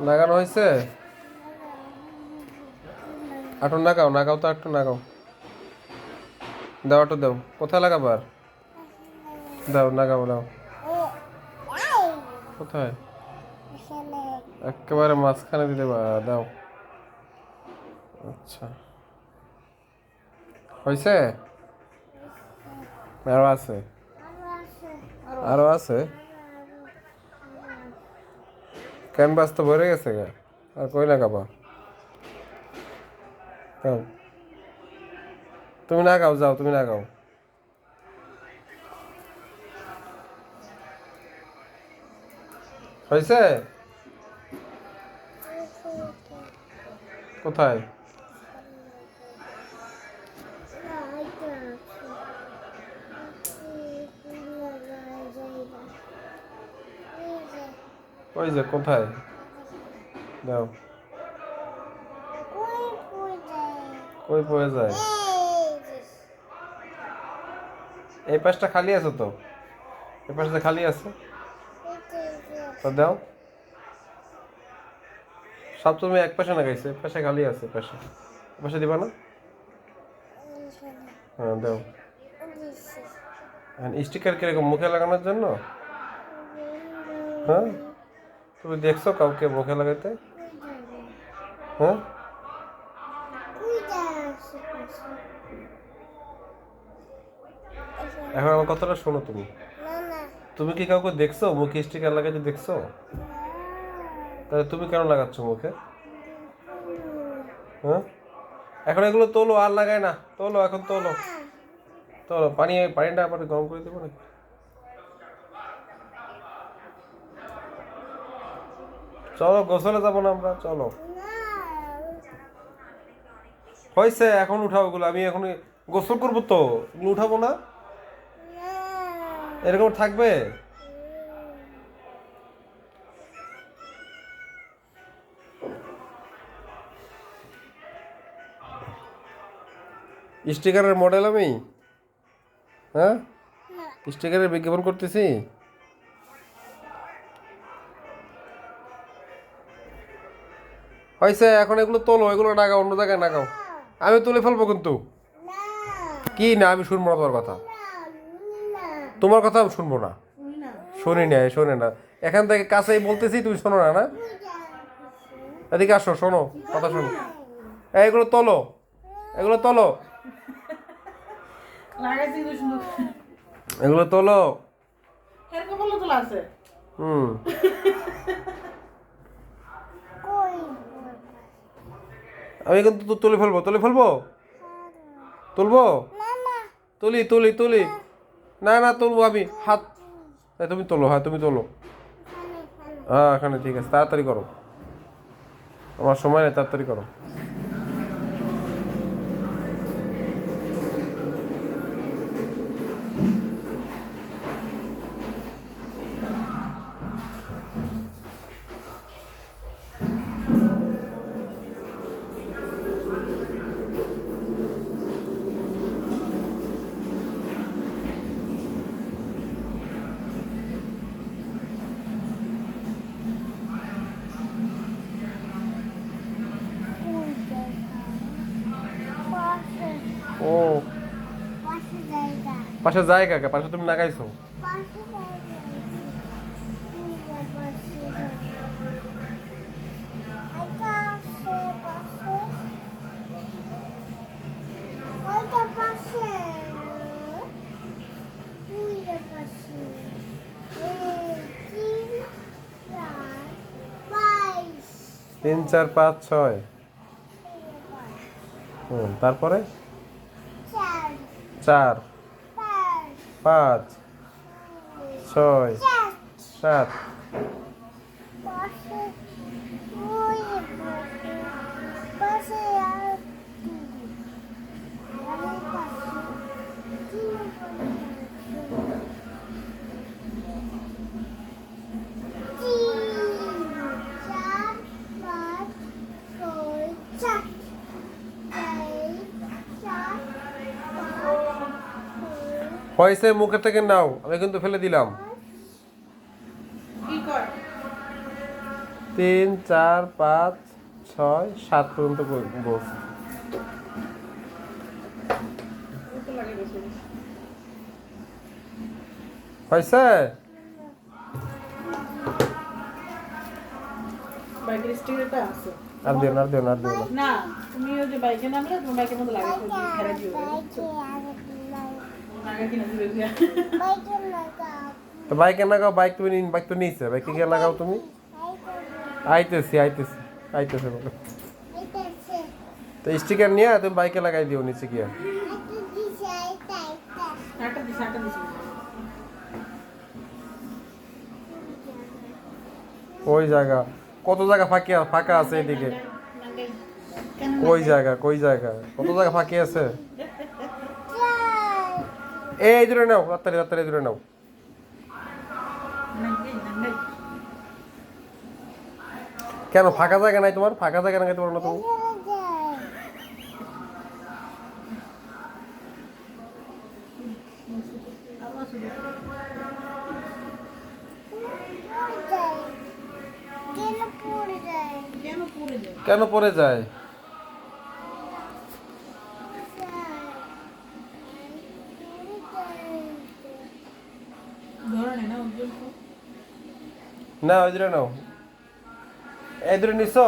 লাগানো হয়েছে? আটু নাগাও নাগাও তো একটু নাগাও। দাও আটু দাও। কোথায় লাগাবার দাও, নাগাও দাও কোথায়? একেবারে মাঝখানে দিতে দাও। আচ্ছা। হয়েছে? আরও আছে? আরও আছে। ক্যানভাস তো ভরে গেছে গা আর কই লাগাবা যাও তুমি না গাও যাও তুমি না গাও হয়েছে কোথায় ওই যে, কোথায়? দাও। কই পড়ে যায়? এই পাশটা খালি আছে তো? এই পাশটা খালি আছে? তো দাও। সব তুমি এক পাশে না গাইছে এক পাশে খালি আছে পাশে। পাশে দিবা না? হ্যাঁ দাও। স্টিকার কীরকম? মুখে লাগানোর জন্য? হ্যাঁ? তুমি দেখছ কাউকে মুখে লাগাইতে? হ্যাঁ? এখন আমার কথাটা শোনো তুমি। তুমি কি কাউকে দেখছ? মুখে স্টিকার লাগাইতে দেখছ? তাহলে তুমি কেন লাগাচ্ছ মুখে? হ্যাঁ? এখন এগুলো তোলো, আর লাগায় না। তোলো, এখন তোলো। তোলো, পানি পানিটা আবার গরম করে দেবো নাকি? চলো, গোসলে যাব না আমরা, চলো। হয়েছে এখন উঠাবো গুলো আমি এখন গোসল করব তো। উঠাবো না? এরকম থাকবে? স্টিকারের মডেল আমি? হ্যাঁ? স্টিকারের বিজ্ঞাপন করতেছি? হয়েছে এখন এগুলো তোলো এগুলো নাগাও অন্য জায়গায় নাগাও আমি তুলে ফেলব কিন্তু। কি না আমি শুনব না তোমার কথা। তোমার কথা আমি শুনব না। শুনি না শোনে না। এখান থেকে কাছেই বলতেছি তুমি শোনো না না? এদিকে আসো শোনো কথা শোনো। এগুলো তোলো এগুলো তোলো। এগুলো তোলো। হুম। আমি কিন্তু তুলে ফেলব তুলে ফেলব? তুলবো? তুলি তুলি তুলি। না না, তুলবো আমি। হাত। হ্যাঁ তুমি তোলো হ্যাঁ তুমি তোলো। হ্যাঁ এখানে ঠিক আছে, তাড়াতাড়ি করো। আমার সময় নেই, তাড়াতাড়ি করো। ও। পাশে জায়গা কে? পাশে তুমি লাগাইছো? তিন চার পাঁচ ছয়। হুম তারপরে? চার পাঁচ ছয় সাত হয়েছে মুখে থেকে নাও আমি কিন্তু ফেলে দিলাম। তিন চার পাঁচ ছয় সাত পর্যন্ত লাগে হয়েছে? আর দিও না আর দিও না আর দিও না। না তুমি ওই যে বাইকে নামলে তোমার বাইকের মধ্যে লাগে ফেরা দিও লাগা কিনা দিবে দিয়া তো বাইকে লাগাও বাইক তুমি নিন বাইক তো নিয়েছে বাইকে গিয়ে লাগাও তুমি আইতেছি আইতেছি আইতেছে বলো তো স্টিকার নিয়ে তুমি বাইকে লাগাই দিও নিচে গিয়ে আটা দিছে আটা দিছে ওই জায়গা কত জায়গা ফাঁকি ফাঁকা আছে এদিকে কেন কই জায়গা কই জায়গা কত জায়গা ফাঁকি আছে এই দূরে নাও রাত্তারি রাত্তারি দূরে নাও। কেন ফাঁকা জায়গা নাই তোমার? ফাঁকা জায়গা লাগাইতে পারো না তুমি কেন পড়ে যায় কেন পড়ে যায় ধরে না উজ্জ্বল না ওই দূরে নাও। এই দূরে নিছো?